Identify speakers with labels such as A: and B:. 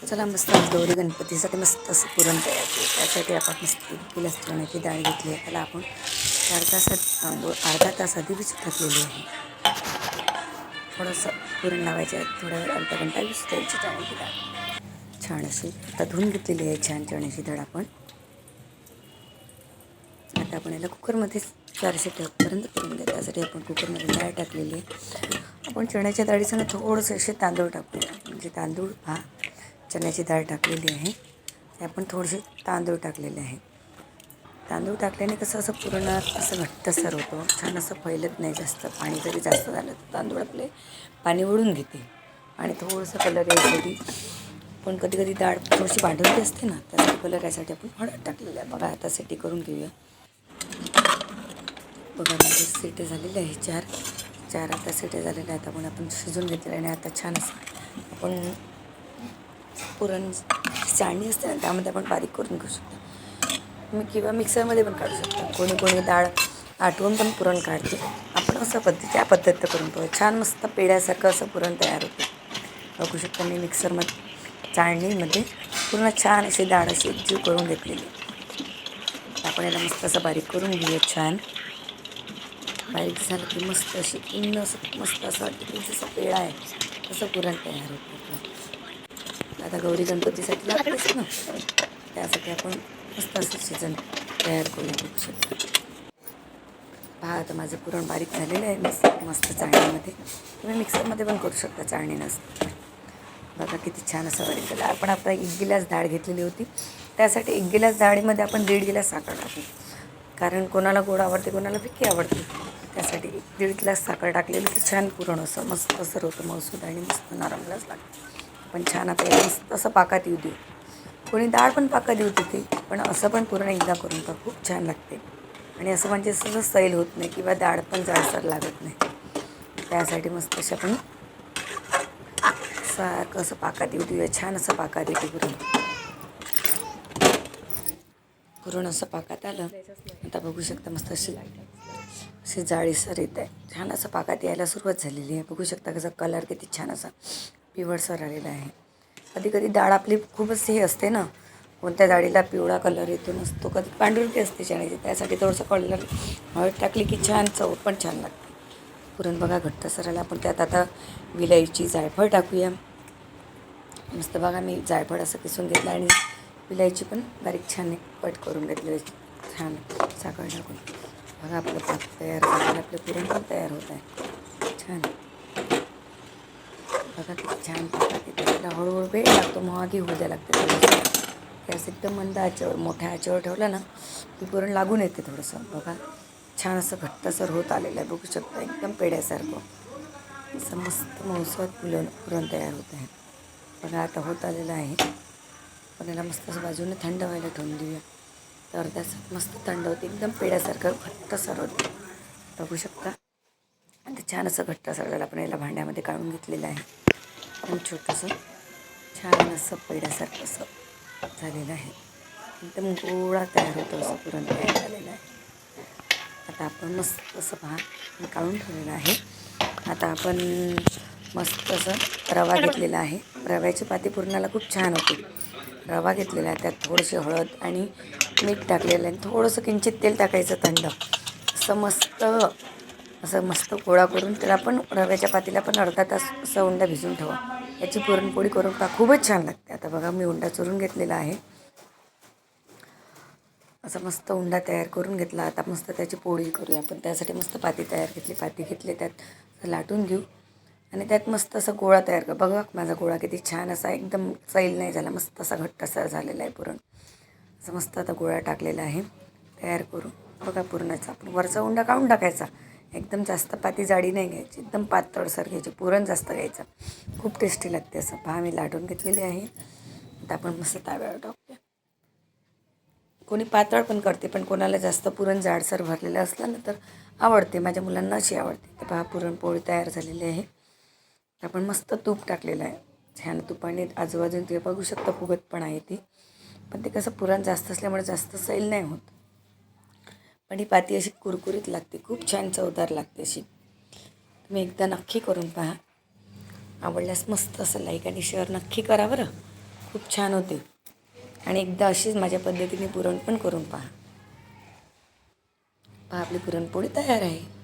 A: चला मस्त आज गौरी गणपतीसाठी मस्त असं पुरण तयार केलं. त्यासाठी आपण मस्त चण्याची डाळ घेतली आहे. त्याला आपण चार तासात तांदूळ अर्धा तास आधी भिजत घातलेली आहे. थोडंसं पुरण लावायचं आहे थोड्या वेळ अर्धा घंटा भिजत द्यायची चण्याची डाळ छान अशी आता धुवून घेतलेली आहे छान चण्याची डाळ आपण. आता आपण याला कुकरमध्ये चारशे टक्पर्यंत करून घ्या त्यासाठी आपण कुकरमध्ये डाळ टाकलेली आहे. आपण चण्याच्या डाळीसंग थोडंसं असे तांदूळ टाकूया. म्हणजे तांदूळ हा चण्याची डाळ टाकलेली आहे. ते आपण थोडेसे तांदूळ टाकलेले आहे. तांदूळ टाकल्याने कसं असं पूर्ण असं घट्टसर होतो. छान असं फैलत नाही जास्त. पाणी जरी जास्त झालं तर तांदूळ आपले पाणी ओढून घेते. आणि थोडंसं कलर यायसाठी पण कधी कधी डाळ थोडीशी भांडवली असते ना त्यासाठी कलर यासाठी आपण हळद टाकलेलं आहे. बघा आता सेटी करून घेऊया. बघा माझे सिटे झालेले आहे चार. चार आता सिटे झालेले आहेत. आपण आपण शिजून घेतले आणि आता छान असं आपण पुरण चाळणी असते ना त्यामध्ये आपण बारीक करून घेऊ शकतो. मी किंवा मिक्सरमध्ये पण काढू शकतो. कोणी कोणी डाळ आटवून पण पुरण काढते. आपण असं पद्धती त्या पद्धतीत करून पाहू छान मस्त पेड्यासारखं असं पुरण तयार होतं. बघू शकतो मी मिक्सरमध्ये चाळणीमध्ये पूर्ण छान अशी डाळ अशी जीव करून घेतलेली. आपण याला मस्त असं बारीक करून घेऊया छान. बारीक झालं की मस्त अशी इन्न असं मस्त असं वाटतं की जसं पेढा आहे तसं पुरण तयार होतं. आता गौरी गणपतीसाठी लागतेच ना. त्यासाठी आपण मस्त असं शिजन तयार करून घेऊ शकतो. पहा आता माझं पुरण बारीक झालेलं आहे. मस्त मस्त चाळणीमध्ये तुम्ही मिक्सरमध्ये पण करू शकता चाळणी नसतं. बघा किती छान असं बारीक झालं. आपण आता एक गिलास डाळ घेतलेली होती. त्यासाठी एक गिलास डाळीमध्ये आपण दीड गिलास साखर टाकू. कारण कोणाला गोड आवडते कोणाला फिक्की आवडते. त्यासाठी एक दीड गिलास साखर टाकलेली. तर छान पुरण असं मस्त असं होतं मसूद आणि मस्त नरमलाच लागतं. पण छान आता मस्त असं पाकात येऊ देऊ. कोणी डाळ पण पाकात येऊ देते पण असं पण पूर्ण एकदा करून तर खूप छान लागते. आणि असं म्हणजे असं सैल होत नाही किंवा डाळ पण जाडसर लागत नाही. त्यासाठी मस्त अशा आपण सारखं असं पाकात येऊ देऊया छान असं पाकात येते पुरण पुरण असं पाकात आलं आता बघू शकता मस्त अशी अशी जाळीसर येत आहे. छान असं पाकात यायला सुरुवात झालेली आहे. बघू शकता कसं कलर किती छान असा पिवळसर आलेला आहे. कधी कधी डाळ आपली खूपच हे असते ना कोणत्या डाळीला पिवळा कलर येतो नसतो कधी पांढरुटी असते चण्याची त्यासाठी थोडंसं कलर हळद टाकली की छान चव पण छान लागते. पुरण बघा घट्ट सरायला आपण त्यात आता विलायची जायफळ टाकूया. मस्त बघा मी जायफळ असं किसून घेतलं आणि विलायची पण बारीक छान कट करून घेतली छान साखर टाकून. बघा आपलं पाक तयार झालं आपलं पुरण पण तयार होत आहे. छान. बघा किती छान पाकात येते त्याला हळूहळू वेळ लागतो मग आधी होऊ द्या लागते थोडंसं. गॅस एकदम मंद आचेवर मोठ्या आचेवर ठेवलं ना की पुरण लागून येते थोडंसं. बघा छान असं घट्टसर होत आलेलं आहे बघू शकता एकदम पेड्यासारखं असं मस्त महोत्सवात पुरण पुरण तयार होत आहे. बघा आता होत आलेलं आहे. पण याला मस्त असं बाजूने थंड व्हायला ठेवून देऊया. तर अर्ध्या मस्त थंड होते एकदम पेड्यासारखं घट्टसर होते. बघू शकता. छान असं घट्टसर झालं आपण याला भांड्यामध्ये काढून घेतलेलं आहे. आणि छोटंसं छान असं पेड्यासारखं असं झालेलं आहे. एकदम गोळा तयार होतो असं पुरण तयार झालेलं आहे. आता आपण मस्त असं भात काढून ठेवलेलं आहे. आता आपण मस्त असं रवा घेतलेला आहे. रव्याची पाती पुरणाला खूप छान होते. रवा घेतलेला आहे त्यात थोडीशी हळद आणि मीठ टाकलेलं आहे. आणि थोडंसं किंचित तेल टाकायचं थंड. असं मस्त असं मस्त गोळा करून त्याला पण रव्याच्या पातीला पण अर्धा तास असं उंडा भिजून ठेवा. याची पुरणपोळी करून पहा खूपच छान लागते. आता बघा मी उंडा चुरून घेतलेला आहे. असं मस्त उंडा तयार करून घेतला. आता मस्त त्याची पोळी करूया आपण. त्यासाठी मस्त पाती तयार घेतली. पाती घेतली त्यात लाटून घेऊ. आणि त्यात मस्त असं गोळा तयार कर. बघा माझा गोळा किती छान असा एकदम सैल नाही झाला. मस्त असा घट्ट असा झालेला आहे पुरण. असं मस्त आता गोळा टाकलेला आहे. तयार करू. बघा पुरणाचा. आपण वरचा उंडा काढून टाकायचा. एकदम जास्त पाती जाडी नाही घ्यायची एकदम पातळसर घ्यायची. पुरण जास्त घ्यायचं. खूप टेस्टी लागते असं. पहा मी लाटून घेतलेली आहे. आता आपण मस्त ताव्यावर टाकूया. कोणी पातळ पण करते पण कोणाला जास्त पुरण जाडसर भरलेलं असलं ना तर आवडते. माझ्या मुलांना अशी आवडते. तर पहा पुरणपोळी तयार झालेली आहे. आपण मस्त तूप टाकलेलं आहे. छान तुपाने आजूबाजून ते बघू शकता फुगत पण आहे ती. पण ते कसं पुरण जास्त असल्यामुळे जास्त सैल नाही होत. पण ही पाती अशी कुरकुरीत लागते खूप छान चवदार लागते अशी. तुम्ही एकदा नक्की करून पहा. आवडल्यास मस्त असं लाईक आणि शेअर नक्की करा बरं. खूप छान होते. आणि एकदा अशीच माझ्या पद्धतीने पुरण पण करून पहा. पहा आपली पुरणपोळी तयार आहे.